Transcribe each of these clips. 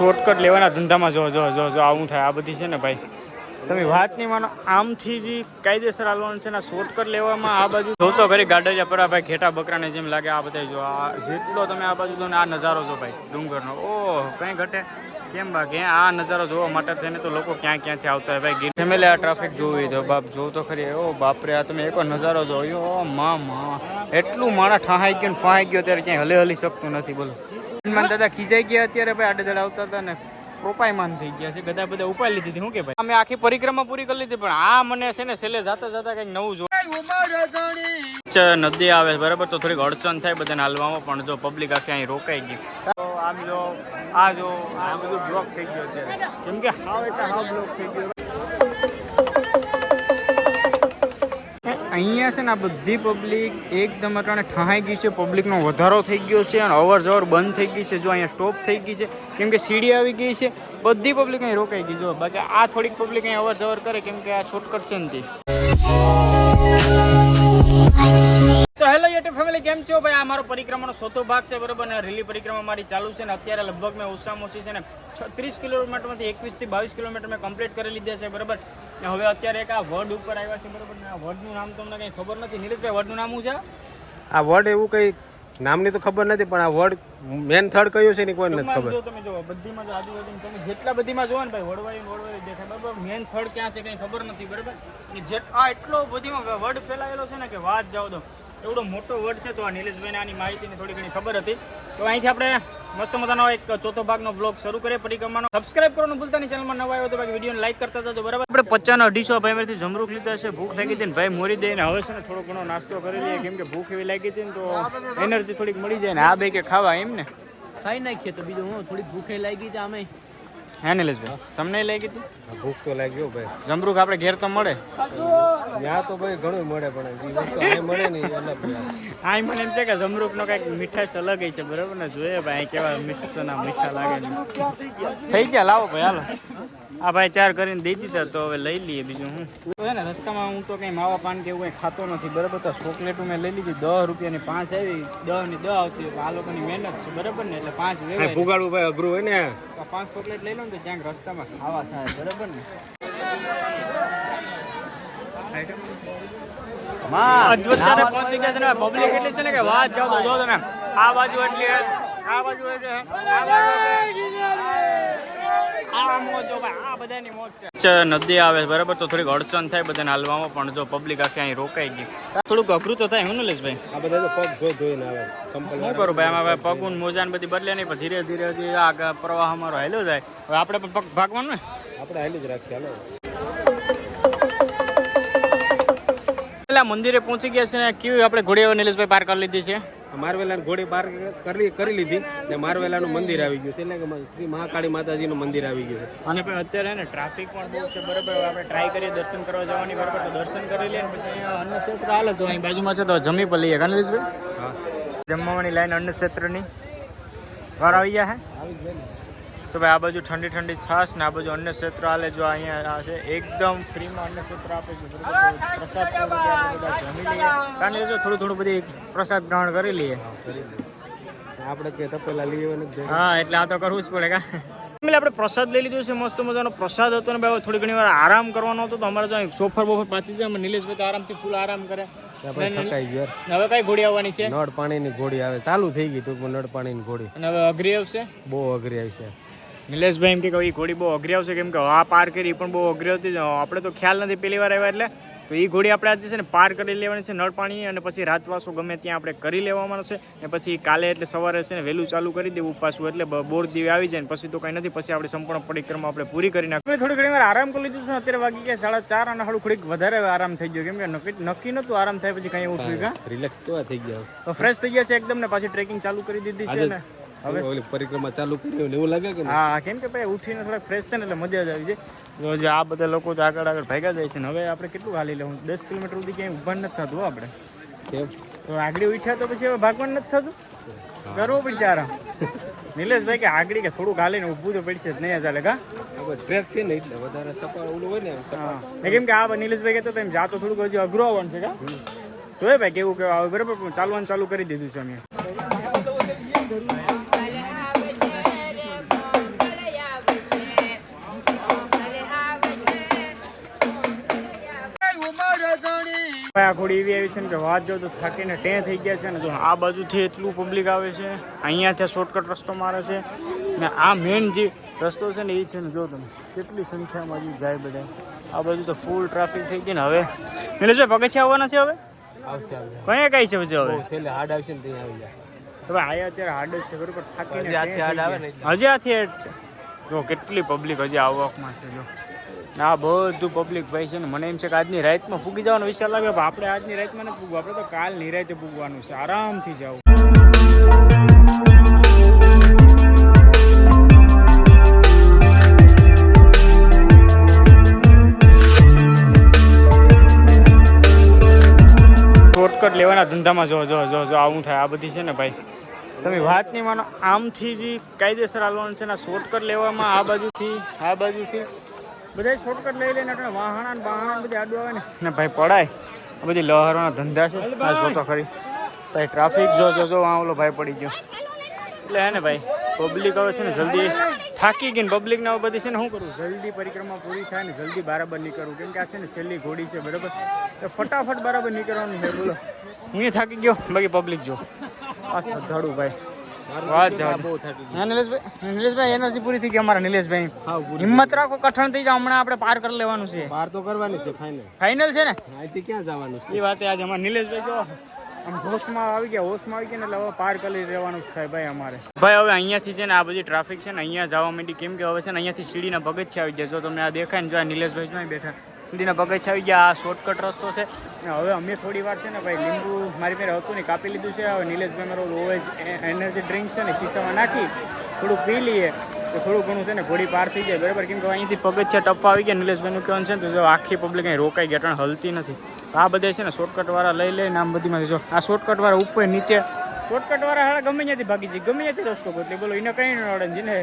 Shortcut લેવાના ધંધામાં જો જો જો જો, આવું થાય, આ બધી છે ને ભાઈ. તમે વાત નહીં માનો, આમથી જે કાયદેસર હાલવાનું છે ને શોર્ટકટ લેવામાં આ બાજુ જોતો ઘરે ગાડરિયા પરા ભાઈ, ઘેટા બકરાને જેમ લાગે આ બધા જો, આ જેટલો તમે આ બાજુ જો ને આ નજારો જો ભાઈ, ડુંગરનો. ઓહ, કંઈ ઘટે? કેમ બાકી આ નજારો જોવા માટે થઈને તો લોકો ક્યાં ક્યાંથી આવતા હોય ભાઈ? ગીર ફેમિલી આ ટ્રાફિક જોવી તો બાપ, જો તો ખરી, ઓ બાપરે, આ તમે એકવાર નજારો જોયો? મા મા એટલું માણસ ઠહાઈ ગયો ને ફહાઈ ગયો ત્યારે ક્યાંય હલે હલી શકતું નથી, બોલો. માન દાદા ખીજાઈ ગયા અત્યારે ભાઈ આડે દડ આવતા હતા ને પ્રોપાયમાન થઈ ગયા છે. ગધા બધા ઉપાડી લીધી હતી. શું કે ભાઈ? અમે આખી પરિક્રમા પૂરી કરી લીધી પણ આ મને છે ને છેલ્લે જાતા જતા કંઈક નવું જોવું નદી આવે બરાબર? તો થોડીક અડચણ થાય બધાને હાલવામાં પણ જો પબ્લિક આખી અહીં રોકાઈ ગઈ. તો આમ જો આ જો આ બધું બ્લોક થઈ ગયું અત્યારે. કેમ કે? હાવ એટલે હાવ બ્લોક થઈ ગયો. અહીંયા છે ને આ બધી પબ્લિક એકદમ અટાણે ઠહાઈ ગઈ છે. પબ્લિકનો વધારો થઈ ગયો છે અને અવર જવર બંધ થઈ ગઈ છે. જો અહીંયા સ્ટોપ થઈ ગઈ છે. કેમ કે સીડી આવી ગઈ છે. બધી પબ્લિક અહીં રોકાઈ ગઈ. જો બાકી આ થોડીક પબ્લિક અહીં અવર જવર કરે કેમ કે આ શોર્ટકટ છે ને તો. હેલો યુટ્યુબ ફેમિલી કેમ છો? ભાઈ, આ મારો પરિક્રમાનો ચોથો ભાગ છે, બરોબર? ને રેલી પરિક્રમા મારી ચાલુ છે ને અત્યારે લગભગ મેં ઓછામાં ઓછી છે ને ત્રીસ કિલોમીટરમાંથી એકવીસથી બાવીસ કિલોમીટર મેં કમ્પ્લીટ કરી લીધા છે, બરોબર? ને હવે અત્યારે એક આ વર્ડ ઉપર આવ્યા છે બરોબર? ને આ વર્ડનું નામ તમને કંઈ ખબર નથી? નીરજભાઈ વર્ડનું નામ શું છે? આ વર્ડ એવું કઈ નામની તો ખબર નથી પણ આ વર્ડ મેન થર્ડ કયું છે ને કોઈ નથી ખબર. જો તમે જો બધીમાં જો આજુબાજુ તમે જેટલા બધીમાં જોવો ને ભાઈ વડવાઈ વડવાઈ દેખાય. બરાબર? મેન થર્ડ ક્યાં છે કંઈ ખબર નથી બરાબર? અને જે આ એટલો બધીમાં વર્ડ ફેલાયેલો છે ને કે વાત જાવ દો. એવડો મોટો વર્ડ છે તો આ નિલેશભાઈને આની માહિતીની થોડી ઘણી ખબર હતી. તો અહીંથી આપણે મસ્ત મજાનો એક ચોથો ભાગનો બ્લોગ શરૂ કરીએ. પરિક્રમાનો સબસ્ક્રાઇબ કરવાનું ભૂલતા નહીં. ચેનલમાં નવા આવ્યો તો બાકી વિડીયોને લાઈક કરતા જજો, બરાબર? આપણે પચાસ અઢીસો ભાઈ મારીથી જમરૂખ લીધા છે. ભૂખ લાગી હતી ને ભાઈ મોરી દઈને હવે છે ને થોડો ઘણો નાસ્તો કરી લઈએ. કેમ કે ભૂખ એવી લાગી હતી ને તો એનર્જી થોડીક મળી જાય ને આ બે કે ખાવા એમ ને. ખાઈ નાખીએ તો બીજું હું થોડી ભૂખે લાગી હતી આમે હે નિલેશભાઈ તમને લઈ હતી ભૂખ તો લાગ્યો ભાઈ. જમરૂખ આપણે ઘેર તો મળે. ત્યાં તો ભાઈ ઘણું મળે પણ મળે ને અલગ છે. મને એમ છે કે જમરૂખનો કંઈક મીઠાશ અલગ છે બરાબર ને? જોઈએ ભાઈ કેવા મિષ્ટના મીઠા લાગે થઈ ગયા લાવો ભાઈ હાલો. આ ભાઈ ચાર કરીને દઈ દીધા તો હવે લઈ લઈએ બીજું હું. તો ને રસ્તામાં હું તો કંઈ માવા પાન કે એવું કંઈ ખાતો નથી બરાબર? તો ચોકલેટો મેં લઈ લીધી દસ રૂપિયાની પાંચ આવી દસની દસ આવતી આ લોકોની મહેનત છે બરાબર ને? એટલે પાંચ વેવાય પુગાડવું ભાઈ અઘરું હોય ને. આ પાંચ ચોકલેટ લઈ લો ને તો ક્યાંક રસ્તામાં ખાવા થાય બરાબર ને? છે પહોંચી ગયા છે ને પબ્લિક એટલી છે ને કે વાત જાઓ તમે. આ બાજુ એટલી આ બાજુ એટલે આ બાજુ આ મોજ જો ભાઈ આ બધાની મોજ છે નદી આવે બરાબર? તો થોડીક અડચણ થાય બધાને હાલવામાં પણ જો પબ્લિક આખી અહીં રોકાઈ ગઈ. થોડુંક અઘરું તો થાય હું ને લેશ ભાઈ આ બધા તો પગ ધોઈ ધોઈને આવે શું કરું ભાઈ? આમાં ભાઈ પગું મોજા ને બધી બદલે નહીં પણ ધીરે ધીરે હજી આ પ્રવાહ અમારો હેલો જાય. હવે આપણે પણ પગ ભાગવાનું ને? આપણે હેલી જ રાખીએ હાલો. પેલા મંદિરે પહોંચી ગયા છે ને કેવી આપણે ઘોડીઓ નિલેશભાઈ પાર કરી લીધી છે? મારવેલાની ઘોડી પાર કરી કરી લીધી ને મારવેલાનું મંદિર આવી ગયું છે. એટલે કે શ્રી મહાકાળી માતાજીનું મંદિર આવી ગયું છે. અને અત્યારે ને ટ્રાફિક પણ બહુ છે બરાબર? આપણે ટ્રાય કરીએ દર્શન કરવા જવાની બરાબર તો દર્શન કરી લઈએ પછી અહીંયા અન્ન ક્ષેત્ર હાલે તો અહીં બાજુમાં છે તો જમી પર લઈએ. ગણેશભાઈ હા. જમવાની લાઈન અન્ન ક્ષેત્રની. વાર આવી ગયા હે? આવી ગયા તો ભાઈ આ બાજુ ઠંડી ઠંડી છાશ ને આ બાજુ અન્ય ક્ષેત્ર આલે જો અહીંયા છે. એકદમ ફ્રીમાં અન્ય ક્ષેત્ર આપે છે. પ્રસાદ બધા જમી લઈએ કાનલેશભાઈ થોડું થોડું બધી પ્રસાદ ગ્રહણ કરી લઈએ. આપણે કે તપેલા પેલા લઈએ હા એટલે આ તો કરવું જ પડે કા. એટલે આપણે પ્રસાદ લઈ લીધો છે મસ્ત મજાનો પ્રસાદ હતો ને ભાઈ થોડી ઘણી વાર આરામ કરવાનો હતો તો અમારે તો સોફર બોફર પાછી જાય અમે નિલેશભાઈ તો આરામથી ફૂલ આરામ કરે. આપણે થકાઈ ગયા. હવે કઈ ઘોડી આવવાની છે? નળ પાણીની ઘોડી આવે. ચાલુ થઈ ગઈ ટૂંકમાં નળ પાણીની ઘોડી અને હવે અઘરી આવશે? બહુ અઘરી આવી છે નિલેશભાઈ એમ કે એ ઘોડી બહુ અઘરી આવશે કેમ કે આ પાર કરી પણ બહુ અઘરી હતી. આપણે તો ખ્યાલ નથી પહેલી વાર આવ્યા એટલે. તો એ ઘોડી આપણે આજે છે ને પાર કરી લેવાની છે નળ પાણી અને પછી રાતવાસો ગમે ત્યાં આપણે કરી લેવાનું છે ને પછી કાલે એટલે સવારે છે ને વહેલું ચાલુ કરી દેવું પાછું એટલે બોર દીવે આવી જાય ને પછી તો કંઈ નથી. પછી આપણે સંપૂર્ણ પરિક્રમા આપણે પૂરી કરી નાખીએ. થોડી ઘણી વાર આરામ કરી લીધું છે અત્યારે વાગી ગયા સાડા ચાર અને થોડું થોડીક વધારે આરામ થઈ ગયો. કેમ કે નક્કી નક્કી નહોતું આરામ થાય પછી કંઈ એવું રિલેક્સ તો થઈ ગયા. ફ્રેશ થઈ ગયા છે એકદમ ને પાછી ટ્રેકિંગ ચાલુ કરી દીધી છે ને. હવે? ઓલી પરિક્રમા ચાલુ કરી ને એવું લાગે કે હા કેમ કે ભાઈ ઉઠીને થોડાક ફ્રેશ થાય ને એટલે મજા જ આવી જાય. તો જે આ બધા લોકો તો આગળ આગળ ભાગ્યા જાય છે ને હવે આપણે કેટલું હાલી લેવું? દસ કિલોમીટર સુધી ક્યાંય ઊભા નથી થતું આપણે. કેમ? તો આગળ ઉઠ્યા તો પછી હવે ભાગવાનું નથી થતું? કરવું પડશે આરામ. નિલેશભાઈ કે આગળ કે થોડુંક હાલીને ઊભું તો પડશે જ નહીં ચાલે કા? ટ્રેક છે ને એટલે વધારે સપા ઓલું હોય ને હા. કેમ કે આ નિલેશભાઈ કહેતો તો એમ જાતો થોડુંક હજી અઘરો આવવાનું છે કા? જોઈએ ભાઈ કેવું કેવું આવે બરાબર? પણ ચાલવાનું ચાલુ કરી દીધું છે અમે. આ ઘોડી એવી આવી છે ને કે વાત જો તો થાકીને ટે થઈ ગયા છે ને જો આ બાજુથી એટલું પબ્લિક આવે છે અહીંયાથી શોર્ટકટ રસ્તો મારે છે. ને આ મેઇન જે રસ્તો છે ને એ છે ને જો તમે કેટલી સંખ્યામાં હજી જાય બધા. આ બાજુ તો ફૂલ ટ્રાફિક થઈ ગઈ ને હવે. નિલેશભાઈ પગથિયા આવવાના છે હવે? આવશે કયા કઈ છે પછી હવે? છેલ્લે હાડ આવશે ને ત્યાં આવી જાય. હવે આયા અત્યારે હાડ જ છે બરોબર થાકીને હજી આથી હાડ આવે ને હજી આથી જો કેટલી પબ્લિક હજી આવકમાં છે જો. ને, બધું પબ્લિક ભાઈ છે ને, મને એમ છે કે આજની રાતમાં ફૂગી જવાનો વિચાર લાગે, પણ આપણે આજની રાતમાં નથી ફૂગવું. આપણે તો કાલ નિરાતે પૂગવાનું છે. આરામથી જવું શોર્ટકટ લેવાના ધંધામાં જો જો જો જો, આવું થાય. આ બધી છે ને ભાઈ. તમે વાત નહીં માનો, આમથી જે કાયદેસર હાલવાનું છે ને શોર્ટકટ લેવામાં આ બાજુથી આ બાજુથી. બધા શોર્ટકટ લઈ લઈને એટલે વાહણા ને બાહણા બધી આડું આવે ને. ને ભાઈ પડાય. આ બધી લહેરોના ધંધા છે. આ જો તો ખરી. ભાઈ ટ્રાફિક જો જો જો આ ઓલો ભાઈ પડી ગયો. એટલે હે ને ભાઈ પબ્લિક હવે છે ને જલ્દી થાકી ગઈ ને પબ્લિક ને બધી છે ને શું કરું જલ્દી પરિક્રમા પૂરી થાય ને જલ્દી બરાબર નીકળવું. કેમ કે આ છે ને છેલ્લી ઘોડી છે બરાબર? તો ફટાફટ બરાબર નીકળવાનું છે બોલો. હું થાકી ગયો બાકી પબ્લિક જો. આ શ્રદ્ધાળુ ભાઈ. નિલેશભાઈ એનર્જી પૂરી થઈ ગઈ અમારા નિલેશભાઈ. હિંમત રાખો કઠણ થઈ જાવ હમણાં આપણે પાર કરી લેવાનું છે. પાર તો કરવાની છે ફાઇનલ ફાઇનલ છે ને? અહીંથી ક્યાં જવાનું છે? એ વાત આજે અમારા નિલેશભાઈ જો આમ હોશમાં આવી ગયા હોશમાં આવી ગયા ને એટલે હવે પાર કરી રહેવાનું થાય ભાઈ અમારે. ભાઈ હવે અહીંયાથી છે ને આ બધી ટ્રાફિક છે ને અહીંયા જવા માંડી કેમ કે હવે છે ને અહીંયાથી સીડીના પગથિયા આવી ગયા. જો તમને આ દેખાય ને જો આ નિલેશભાઈ જો અહીં બેઠા. સીડીના પગથિયા આવી ગયા આ શોર્ટકટ રસ્તો છે. હવે અમે થોડી વાર છે ને ભાઈ લીંબુ મારી પાસે હતું ને કાપી લીધું છે. હવે નિલેશભાઈ મારો ઓવેજ એનર્જી ડ્રિંક છે ને, શીશામાં નાખી થોડું પી લઈએ. તો થોડું ઘણું છે ને, ઘોડી પાર થઈ જાય. બરાબર? કેમ કે અહીંથી પગથિયા ટપ્પા આવી ગયા. નિલેશભાઈનું કહેવાનું છે ને, તો આખી પબ્લિક અહીં રોકાઈ ગયા કારણ હલતી નથી. આ બધા છે ને શોર્ટકટવાળા લઈ લઈને આમ બધીમાં જો, આ શોર્ટકટવાળા ઉપર નીચે શોર્ટકટ વાળા હાડા ગમે ત્યાંથી ભાગી જાય. ગમે ત્યાંથી રસ્તો બદલે. બોલો, એને કંઈ ન આવડે જેને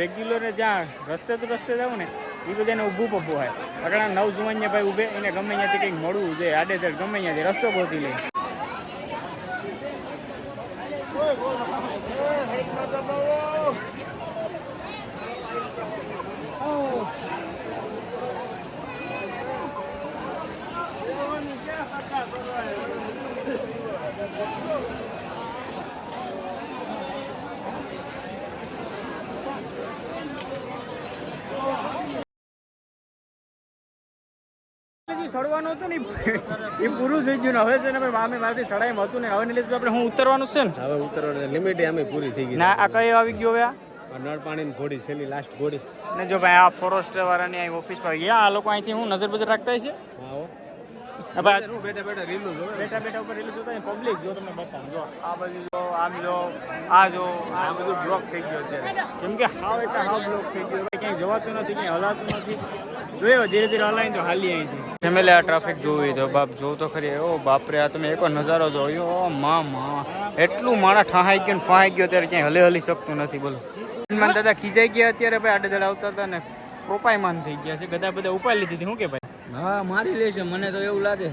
રેગ્યુલર જ્યાં રસ્તે તો રસ્તે જવું ને. એ બધાને ઊભું પપ્પું હોય. આગળ નવ જુવાનને ભાઈ ઊભે, એને ગમે ત્યાંથી કંઈક મળવું જોઈએ. આડેધડ ગમે ત્યાંથી રસ્તો ગોતી લે. સડવાનું હતું ને એ પૂરું થઈ ગયું ને હવે છે ને ભાઈ મામે મારાથી સડાઈ હતું ને હવે નિલેશભાઈ આપણે હું ઉતરવાનું છે ને? હવે ઉતરવાનું લિમિટ અમે પૂરી થઈ ગઈ ના આ કઈ આવી ગયો હવે આ? નળ પાણીની ઘોડી છેલ્લી લાસ્ટ ઘોડી. ને જો ભાઈ આ ફોરેસ્ટ વાળાની અહીં ઓફિસમાં ગયા આ લોકો અહીંથી હું નજર બજર રાખતા છે હું. બેઠા બેઠા રીલું બેઠા બેઠા ઉપર રીલ જોતા પબ્લિક જો તમને બતાવું જો. આ જો આમ જો આ જો આ બધું બ્લોક થઈ ગયું અત્યારે. કેમ કે હાવ એટલે હાવ બ્લોક થઈ ગયું. ભાઈ ક્યાંય જવાતું નથી ક્યાંય હલાતું નથી. જોયો ધીરે ધીરે હલાવીને તો હાલી અહીંથી ફેમિલી આ ટ્રાફિક જોવી તો બાપ જોવું તો ખરી. ઓ બાપરે આ તમે એકવાર નજારો જોયો? ઓ મા મા એટલું માણા ઠહાઈ ગયો ને ફહાઈ ગયો ત્યારે ક્યાંય હલે હલી શકતું નથી બોલો. હનુમાન દાદા ખીજાઈ ગયા અત્યારે ભાઈ આડે આવતા હતા ને પ્રોપાયમાન થઈ ગયા છે. ગદા બધા ઉપાડી લીધી હતી. શું કે ભાઈ? હા મારી લેશે મને તો એવું લાગે.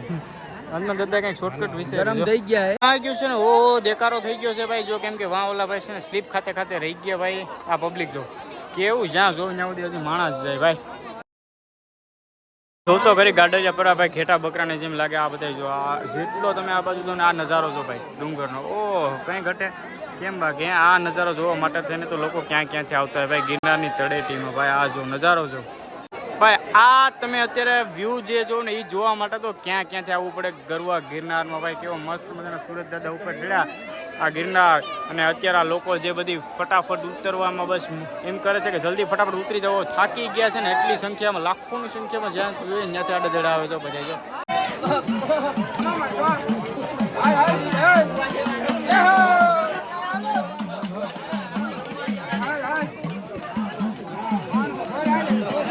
અન્ન દાદા કઈ શોર્ટકટ વિશે ગરમ થઈ ગયા આ ગયું છે ને ઓ દેકારો થઈ ગયો છે ભાઈ. જો કેમ કે વા ઓલા ભાઈ છે ને સ્લીપ ખાતે ખાતે રહી ગયા ભાઈ. આ પબ્લિક જો. કેવું જ્યાં જો ત્યાં સુધી હજી માણસ જાય ભાઈ. જો તો ખરી ગાડરિયા પરા ભાઈ ઘેટા બકરાને જેમ લાગે આ બધા જો. આ જેટલો તમે આ બાજુ જો ને આ નજારો જો ભાઈ ડુંગરનો. ઓહ કઈ ઘટે? કેમ બાકી? આ નજારો જોવા માટે થઈને તો લોકો ક્યાં ક્યાંથી આવતા હોય ભાઈ? ગિરનારની તળેટીમાં ભાઈ આ જો નજારો જો. ભાઈ, આ તમે અત્યારે વ્યૂ જે જો ને એ જોવા માટે તો ક્યાં ક્યાંથી આવવું પડે? ગરવા ગિરનારમાં ભાઈ કેવો મસ્ત મજાના સુરત દાદા ઉપર ચડ્યા. આ ગિરનાર અને અત્યારે આ લોકો જે બધી ફટાફટ ઉતરવામાં બસ એમ કરે છે કે જલ્દી ફટાફટ ઉતરી જાઓ. થાકી ગયા છે ને એટલી સંખ્યામાં, લાખોની સંખ્યામાં જ્યાં જોઈએ ત્યાંથી આડે દડા આવે તો બધા, જો.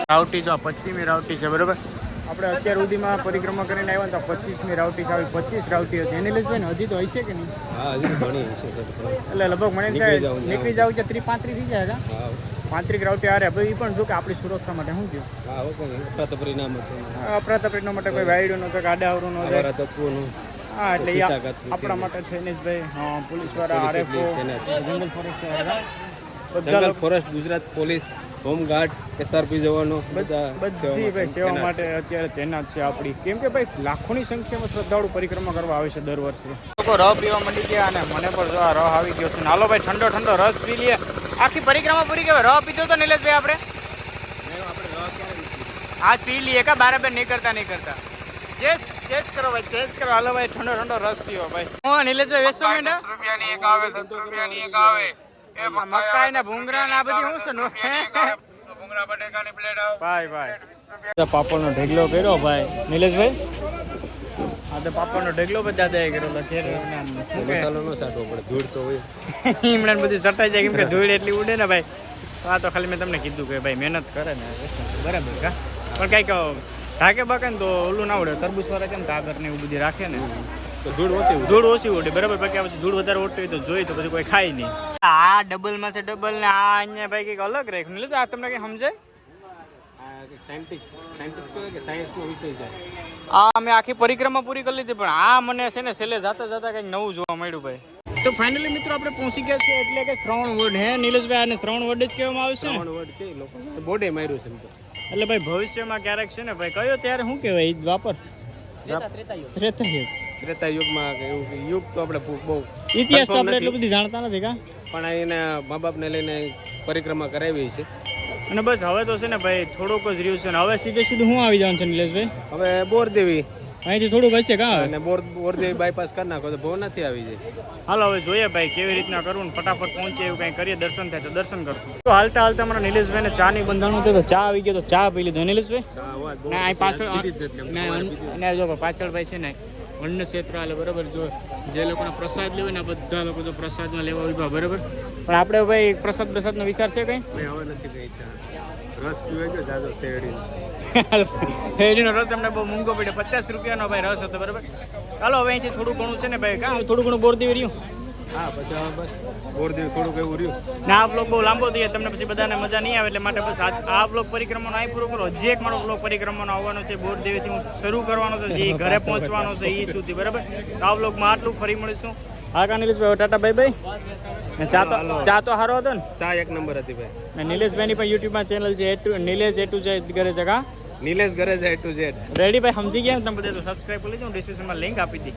રાવટી જો પચીસમી રાવટી છે બરોબર? આપણે અત્યાર સુધીમાં પરિક્રમા કરીને આવ્યા ને તો પચીસમી રાવટી છે આવી પચીસ રાવટી હતી. એની લીધે ને હજી તો હશે કે નહીં? હા હજી ઘણી હશે એટલે લગભગ મને નીકળી જાવ છે ત્રી પાંત્રીસ થઈ જાય છે હા. પાંત્રીસ રાવટી આરે ભાઈ પણ જો કે આપણી સુરક્ષા માટે શું થયું? હા હો પણ આપણા પરિણામ માટે કોઈ વાયડું ન થાય આડા આવરું ન જાય હા એટલે આપણા માટે છે જ હા પોલીસવાળા આરએફઓ. જંગલ ફોરેસ્ટ જંગલ forest Gujarat police home guard SRP જવાનો બધા ભાઈ સેવા માટે અત્યારે તૈનાત છે આપણી. કેમ કે ભાઈ લાખોની સંખ્યામાં શ્રદ્ધાળુ પરિક્રમા કરવા આવે છે દર વર્ષે. લોકો રહ પીવા મંડી ગયા અને મને પણ જો આ રહ આવી ગયો છે. નાલો ભાઈ ઠંડો ઠંડો રસ પી લઈએ. આખી પરિક્રમા પૂરી કહેવાય. રહ પીધો તો નિલેશભાઈ આપણે? આજ પી લઈએ કા? બરાબર નહીં કરતા નહીં કરતા. ચેસ ચેસ કરો ભાઈ ચેસ કરો. હાલો ભાઈ ઠંડો ઠંડો રસ પીવો ભાઈ. હું નિલેશભાઈ વેચો મકાઈ ને ભૂંગરા ને આ બધી શું છે નો? ભાઈ ભાઈ. પાપડનો ઢેગલો કર્યો ભાઈ. નિલેશભાઈ? આ તો પાપડનો ઢેગલો બધા દે કર્યો તો ઘેર એમને આમ શું કહે? મસાલો નો સાટવો પડે ધૂળ તો હોય બધી સટાઈ જાય કેમ કે ધૂળ એટલી ઉડે ને ભાઈ. આ તો ખાલી મેં તમને કીધું કે ભાઈ મહેનત કરે ને બરાબર કા પણ કાંઈક ઢાકે બાકે ને તો ઓલું ના ઉડે તરબૂચ વાળા કેમ ધાગર ને એવું બધું રાખે ને? તો ધૂળ ઓછી ઉડે. ધૂળ ઓછી ઉડે બરાબર? બાકી પછી ધૂળ વધારે ઉડતી હોય તો જોઈ તો પછી કોઈ ખાય નહીં. આ ડબલમાંથી ડબલ ને આ અહીંયા ભાઈ કંઈક અલગ રાખ્યું એટલે આ તમને કઈ સમજાય? આ મેં આખી પરિક્રમા પૂરી કરી લીધી પણ આ મને છે ને છેલ્લે જાતા જાતા કંઈક નવું જોવા મળ્યું ભાઈ. તો ફાઇનલી મિત્રો આપણે પહોંચી ગયા છે એટલે કે શ્રવણ વર્ડ હે નિલેશભાઈ? આને શ્રવણ વર્ડ જ કહેવામાં આવે છે કે લોકો બોડે માર્યું છે એટલે ભાઈ ભવિષ્યમાં ક્યારેક છે ને ભાઈ કયો ત્યારે શું કહેવાય ઈ દ્વાપર ત્રેતા યુગ ત્રેતા યુગમાં કે એવું યુગ તો આપણે બહુ ઇતિહાસ તો આપણે એટલું બધું જાણતા નથી કા? પણ એના મા બાપને લઈને પરિક્રમા કરાવી છે. અને બસ હવે તો છે ને ભાઈ થોડુંક જ રહ્યું છે ને હવે સીધે સીધું હું આવી જવાનું છે નિલેશભાઈ? હવે બોરદેવી. અહીંથી થોડુંક હશે કા? અને બોર બોરદેવી બાયપાસ કરી નાખો તો ભવનાથી આવી જાય. હાલો હવે જોઈએ ભાઈ કેવી રીતના કરવું ને ફટાફટ પહોંચે એવું કંઈ કરીએ દર્શન થાય તો દર્શન કરશું. તો હાલતા હાલતા અમારા નિલેશભાઈને ચા ની બંધાણું હતું તો ચા આવી ગયો તો ચા પી લીધો. નિલેશભાઈ? ના અહીં પાછળ નથી. ના, જો પાછળ ભાઈ છે ને અન્ન ક્ષેત્ર હાલે બરાબર? જો જે લોકોને પ્રસાદ લેવો ને બધા લોકો તો પ્રસાદમાં લેવા ઊભા બરાબર? પણ આપણે ભાઈ પ્રસાદ પ્રસાદનો વિચાર છે કંઈ? હવે નથી કઈ ચા રસ પીવે ગયો જાજો શેરડીનો. હેડીનો રસ અમને બહુ મોંઘો પડ્યો. પચાસ રૂપિયાનો ભાઈ રસ હતો બરાબર? ચાલો હવે અહીંથી થોડું ઘણું છે ને ભાઈ કાં? થોડું ઘણું બોર દેવી રહ્યું. હા પછી બસ. બોર બોરદેવી થોડુંક એવું રહ્યું. ના આ બ્લોગ બહુ લાંબો થઈએ તમને પછી બધાને મજા નહીં આવે એટલે માટે બસ આ- બ્લોગ પરિક્રમાનો અહીં પૂરો કરો. હજી એક મારો બ્લોગ પરિક્રમાનો આવવાનો છે બોર દેવીથી હું શરૂ કરવાનો છે જે ઘરે પહોંચવાનો છે એ સુધી બરાબર? તો આ બ્લોગમાં આટલું ફરી મળીશું. હા કા નિલેશભાઈ ટાટા બાય બાય ચા તો ચા તો સારો હતો ને? ચા એક નંબર હતી ભાઈ. ને નિલેશભાઈની પણ યુટ્યુબમાં ચેનલ છે ટુ નિલેશ એ ટુ જય કરે છે નિલેશ ઘરે જાય ટુ ઝેડ રેડી ભાઈ સમજી ગયા ને તમે બધા? તો સબસ્ક્રાઈબ કરી લેજો હું ડિસ્ક્રિપ્શનમાં લિંક આપી દી